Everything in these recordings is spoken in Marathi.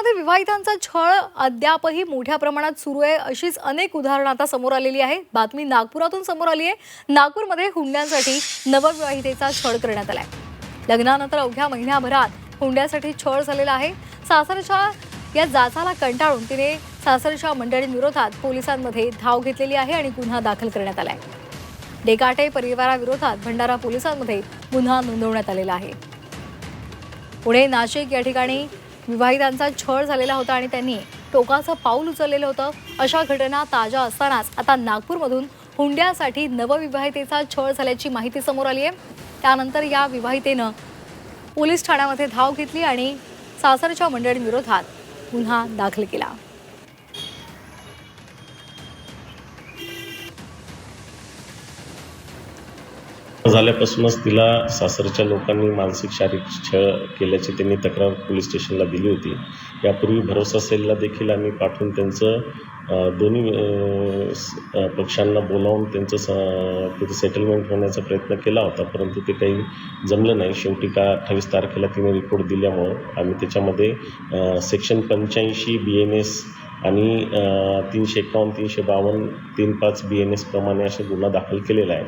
पुण्यामध्ये विवाहितांचा छळ अद्यापही मोठ्या प्रमाणात सुरू आहे. अशीच अनेक उदाहरणं आता समोर आलेली आहे बातमी नागपुरातून समोर आली आहे. नागपूरमध्ये हुंड्यांसाठी नवविवाहितेचा छळ करण्यात आलाय. लग्नानंतर अवघ्या महिन्याभरात हुंड्यासाठी छळ झालेला आहे. सासरच्या या जाचाला कंटाळून तिने सासरच्या मंडळींविरोधात पोलिसांमध्ये धाव घेतलेली आहे आणि गुन्हा दाखल करण्यात आलाय. डेकाटे परिवाराविरोधात भंडारा पोलिसांमध्ये गुन्हा नोंदवण्यात आलेला आहे. पुणे नाशिक या ठिकाणी विवाहितांचा छळ झालेला होता आणि त्यांनी टोकाचं पाऊल उचललेलं होतं. अशा घटना ताज्या असतानाच आता नागपूरमधून हुंड्यासाठी नवविवाहितेचा छळ झाल्याची माहिती समोर आली आहे त्यानंतर या विवाहितेनं पोलीस ठाण्यामध्ये धाव घेतली आणि सासरच्या मंडळींविरोधात गुन्हा दाखल केला. झाल्यापासूनच तिला सासरच्या लोकांनी मानसिक शारीरिक छळ केल्याची त्यांनी तक्रार पोलीस स्टेशनला दिली होती. यापूर्वी भरोसा सेलला देखील आम्ही पाठवून त्यांचं दोन्ही पक्षांना बोलावून त्यांचं स तिथं सेटलमेंट होण्याचा प्रयत्न केला होता परंतु ते काही जमलं नाही. शेवटी का अठ्ठावीस तारखेला तिने रिपोर्ट दिल्यामुळं आम्ही त्याच्यामध्ये सेक्शन पंच्याऐंशी बी एन एस आणि तीनशे एकावन्न तीनशे बावन्न तीन पाच बी एन एस प्रमाणे असा गुन्हा दाखल केलेला आहे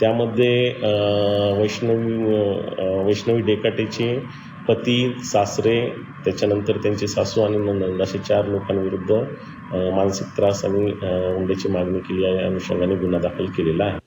त्यामध्ये वैष्णवी वैष्णवी डेकाटेचे पती सासरे त्याच्यानंतर त्यांचे सासू आणि नंदन असे चार लोकांविरुद्ध मानसिक त्रास आणि हुंड्याची मागणी केली आहे या अनुषंगाने गुन्हा दाखल केलेला आहे.